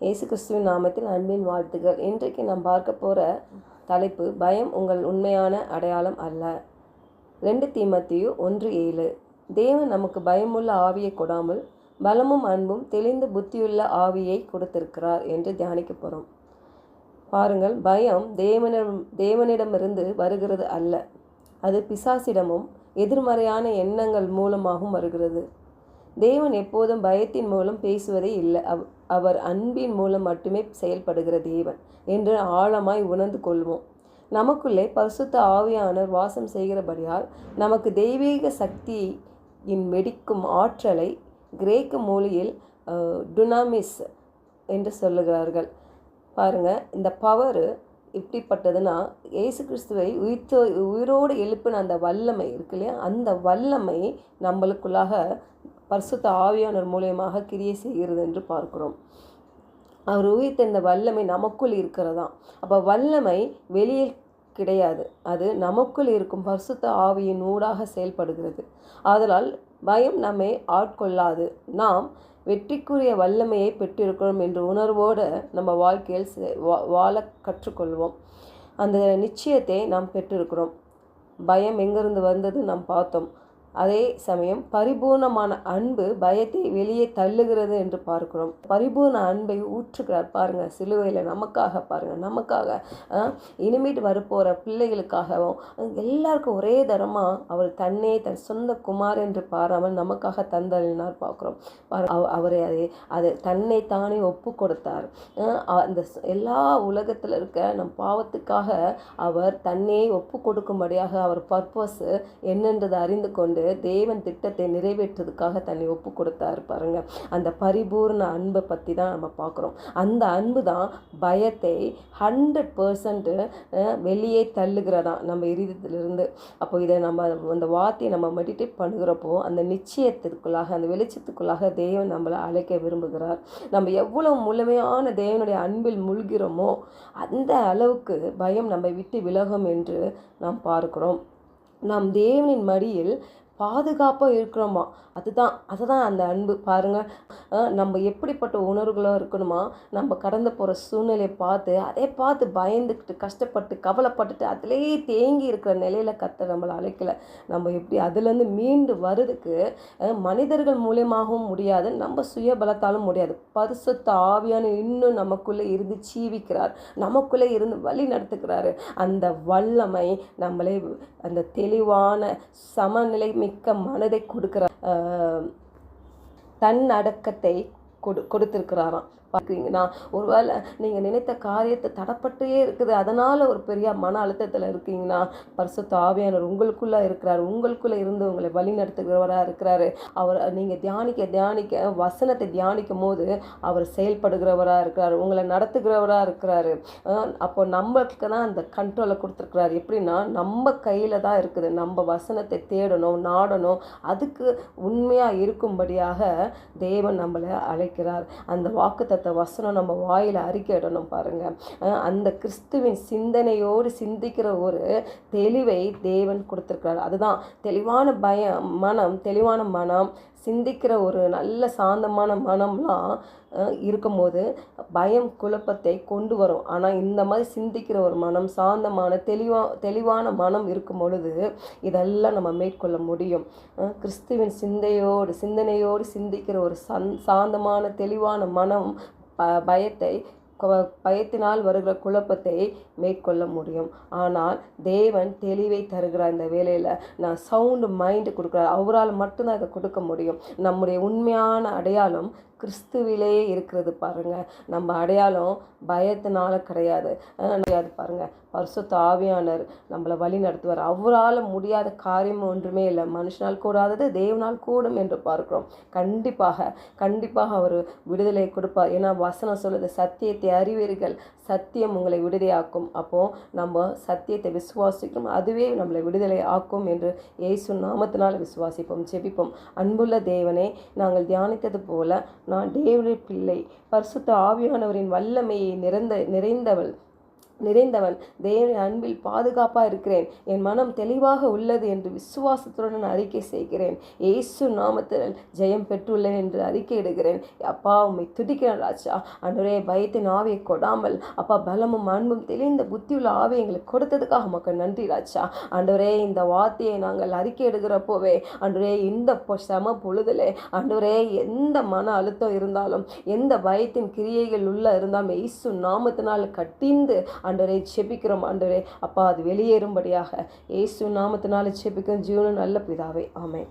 இயேசு கிறிஸ்துவின் நாமத்தில் அன்பின் வாழ்த்துக்கள். இன்றைக்கு நாம் பார்க்க போகிற தலைப்பு பயம் உங்கள் உண்மையான அடையாளம் அல்ல. ரெண்டு தீமத்தியு ஒன்று ஏழு. தேவன் நமக்கு பயமுள்ள ஆவியை கொடாமல் பலமும் அன்பும் தெளிந்த புத்தியுள்ள ஆவியை கொடுத்திருக்கிறார் என்று தியானிக்க போகிறோம் பாருங்கள் பயம் தேவனிடம் தேவனிடமிருந்து வருகிறது அல்ல. அது பிசாசிடமும் எதிர்மறையான எண்ணங்கள் மூலமாகவும் வருகிறது. தேவன் எப்போதும் பயத்தின் மூலம் பேசுவதே இல்லை. அவ் அவர் அன்பின் மூலம் மட்டுமே செயல்படுகிற தேவன் என்று ஆழமாய் உணர்ந்து கொள்வோம். நமக்குள்ளே பரிசுத்த ஆவியானவர் வாசம் செய்கிறபடியால் நமக்கு தெய்வீக சக்தியின் வெடிக்கும் ஆற்றலை கிரேக்க மொழியில் டுனாமிஸ் என்று சொல்லுகிறார்கள். பாருங்கள் இந்த பவர் இப்படிப்பட்டதுன்னா இயேசு கிறிஸ்துவை உயிர்த்தோ உயிரோடு எழுப்பின அந்த வல்லமை இருக்கு இல்லையா? அந்த வல்லமை நம்மளுக்குள்ளாக பரிசுத்த ஆவியானவர் மூலியமாக கிரியை செய்கிறது என்று பார்க்கிறோம். அவர் உயிர்த்த இந்த வல்லமை நமக்குள் இருக்கிறதா அப்போ வல்லமை வெளியில் கிடையாது. அது நமக்குள் இருக்கும் பரிசுத்த ஆவியின் ஊடாக செயல்படுகிறது. அதனால் பயம் நம்மை ஆட்கொள்ளாது. நாம் வெற்றிக்குரிய வல்லமையை பெற்றிருக்கிறோம் என்ற உணர்வோடு நம்ம வாழ்க்கையில் வாழ கற்றுக்கொள்வோம். அந்த நிச்சயத்தை நாம் பெற்றிருக்கிறோம். பயம் எங்கிருந்து வந்தது? நாம் பார்த்தோம். அதே சமயம் பரிபூர்ணமான அன்பு பயத்தை வெளியே தள்ளுகிறது என்று பார்க்கிறோம். பரிபூர்ண அன்பை ஊற்றுகிறார். பாருங்கள் சிலுவையில் நமக்காக பாருங்கள் நமக்காக இனிமேட்டு வரப்போகிற பிள்ளைகளுக்காகவும் எல்லாருக்கும் ஒரே தரமாக அவர் தன்னே தன் சொந்த குமார் என்று பாராமல் நமக்காக தந்தளினார் பார்க்குறோம். அவரை அதை அதை தன்னை தானே ஒப்பு கொடுத்தார் அந்த எல்லா உலகத்தில் இருக்க நம் பாவத்துக்காக அவர் தன்னை ஒப்பு கொடுக்கும்படியாக அவர் பர்பஸ் என்னென்றதை அறிந்து கொண்டு தேவன் திட்டத்தை நிறைவேற்றுறதுக்காக தன்னை ஒப்பு கொடுத்தாரு பாருங்க. அந்த பரிபூர்ண அன்பை பற்றி தான் நம்ம பார்க்குறோம். அந்த அன்பு தான் பயத்தை ஹண்ட்ரட் பர்சன்ட்டு வெளியே தள்ளுகிறதா நம்ம இருந்து அப்போ இதை நம்ம அந்த வார்த்தையை நம்ம மெடிடேட் பண்ணுகிறப்போ அந்த நிச்சயத்திற்குள்ளாக அந்த வெளிச்சத்துக்குள்ளாக தேவன் நம்மளை அழைக்க விரும்புகிறார். நம்ம எவ்வளோ முழுமையான தேவனுடைய அன்பில் மூழ்கிறோமோ அந்த அளவுக்கு பயம் நம்மை விட்டு விலகும் என்று நாம் பார்க்கிறோம். நாம் தேவனின் மடியில் பாதுகாப்பாக இருக்கிறோமா? அதுதான் அதுதான் அந்த அன்பு. பாருங்கள் நம்ம எப்படிப்பட்ட உணர்வுகளாக இருக்கணுமா? நம்ம கடந்து போகிற சூழ்நிலையை பார்த்து அதே பார்த்து பயந்துக்கிட்டு கஷ்டப்பட்டு கவலைப்பட்டுட்டு அதிலேயே தேங்கி இருக்கிற நிலையில் கத்த நம்மளை அழைக்கலை. நம்ம எப்படி அதுலேருந்து மீண்டு வர்றதுக்கு மனிதர்கள் மூலியமாகவும் முடியாது நம்ம சுய பலத்தாலும் முடியாது. பரிசுத்த ஆவியான இன்னும் நமக்குள்ளே இருந்து சீவிக்கிறார் நமக்குள்ளே இருந்து வழி நடத்துக்கிறாரு அந்த வல்லமை நம்மளே அந்த தெளிவான சமநிலை மிக்க மனதை கொடுக்குற தன் அடக்கத்தை கொடு கொடுத்துருக்கிறாராம். பார்க்குறீங்கன்னா ஒருவேளை நீங்கள் நினைத்த காரியத்தை தடப்பட்டே இருக்குது. அதனால் ஒரு பெரிய மன அழுத்தத்தில் இருக்கீங்கன்னா பரிசுத்த ஆவியானவர் உங்களுக்குள்ளே இருக்கிறார். உங்களுக்குள்ளே இருந்து உங்களை வழி நடத்துகிறவராக இருக்கிறாரு. அவர் நீங்கள் தியானிக்க தியானிக்க வசனத்தை தியானிக்கும் போது அவர் செயல்படுகிறவராக இருக்கிறார். உங்களை நடத்துகிறவராக இருக்கிறாரு. அப்போ நம்மளுக்கு தான் அந்த கண்ட்ரோலை கொடுத்துருக்குறாரு. எப்படின்னா நம்ம கையில் தான் இருக்குது. நம்ம வசனத்தை தேடணும் நாடணும். அதுக்கு உண்மையாக இருக்கும்படியாக தேவன் நம்மளை அழைக்கிறார். அந்த வாக்கு அந்த வசனம் நம்ம வாயில் அறிக்கையிடணும் பாருங்கள் அந்த கிறிஸ்துவின் சிந்தனையோடு சிந்திக்கிற ஒரு தெளிவை தேவன் கொடுத்துருக்கிறார். அதுதான் தெளிவான பயம் மனம் தெளிவான மனம் சிந்திக்கிற ஒரு நல்ல சாந்தமான மனம்லாம் இருக்கும்போது பயம் குழப்பத்தை கொண்டு வரும். ஆனால் இந்த மாதிரி சிந்திக்கிற ஒரு மனம் சாந்தமான தெளிவா தெளிவான மனம் இருக்கும் பொழுது இதெல்லாம் நம்ம மேற்கொள்ள முடியும். கிறிஸ்துவின் சிந்தையோடு சிந்தனையோடு சிந்திக்கிற ஒரு சந் சாந்தமான தெளிவான மனம் ப பயத்தை பயத்தினால் வருகிற குழப்பத்தை மேற்கொள்ள முடியும். ஆனால் தேவன் தெளிவை தருகிற இந்த வேலையில் நான் சவுண்டு மைண்டு கொடுக்குறாரு. அவரால் மட்டும்தான் இதை கொடுக்க முடியும். நம்முடைய உண்மையான அடையாளம் கிறிஸ்துவிலே இருக்கிறது பாருங்கள் நம்ம அடையாளம் பயத்தினால கிடையாது. கிடையாது பாருங்கள் பரிசுத்த ஆவியானர் நம்மளை வழி நடத்துவார். அவரால் முடியாத காரியம் ஒன்றுமே இல்லை. மனுஷனால் கூடாதது தேவனால் கூடும் என்று பார்க்கிறோம். கண்டிப்பாக கண்டிப்பாக அவர் விடுதலை கொடுப்பார். ஏன்னா வசனம் சொல்லுது சத்தியத்தை அறிவீர்கள் சத்தியம் உங்களை விடுதலையாக்கும். அப்போது நம்ம சத்தியத்தை விசுவாசிக்கும் அதுவே நம்மளை விடுதலை ஆக்கும் என்று ஏசு நாமத்தினால் விசுவாசிப்போம் ஜெபிப்போம். அன்புள்ள தேவனை நாங்கள் தியானித்தது போல நான் தேவனுடைய பிள்ளை. பரிசுத்த ஆவியானவரின் வல்லமையை நிறைந்த நிறைந்தவள். நிறைந்தவன். தேவன் அன்பில் பாதுகாப்பாக இருக்கிறேன். என் மனம் தெளிவாக உள்ளது என்று விசுவாசத்துடன் அறிக்கை செய்கிறேன். ஏசு நாமத்தில் ஜெயம் பெற்றுள்ளேன் என்று அறிக்கை இடுகிறேன். அப்பா உம்மை துடிக்கிறேன் ராஜா. அன்றைய பயத்தின் ஆவியை கொடாமல் அப்பா பலமும் அன்பும் தெளிந்த புத்தியுள்ள ஆவியை எங்களுக்கு கொடுத்ததுக்காக மக்கள் நன்றி ராஜா. ஆண்டவரே இந்த வார்த்தையை நாங்கள் அறிக்கை எடுக்கிறப்போவே ஆண்டவரே இந்த சம பொழுதிலே பொழுதுலே எந்த மன அழுத்தம் இருந்தாலும் எந்த பயத்தின் கிரியைகள் உள்ள இருந்தாலும் இயேசு நாமத்தினால் கட்டிந்து ஆண்டவரே செபிக்கிறோம் ஆண்டவரே. அப்பா அது வெளியேறும்படியாக. ஏசு நாமத்தினால செபிக்கும் ஜீவனும் நல்ல பிதாவே. ஆமை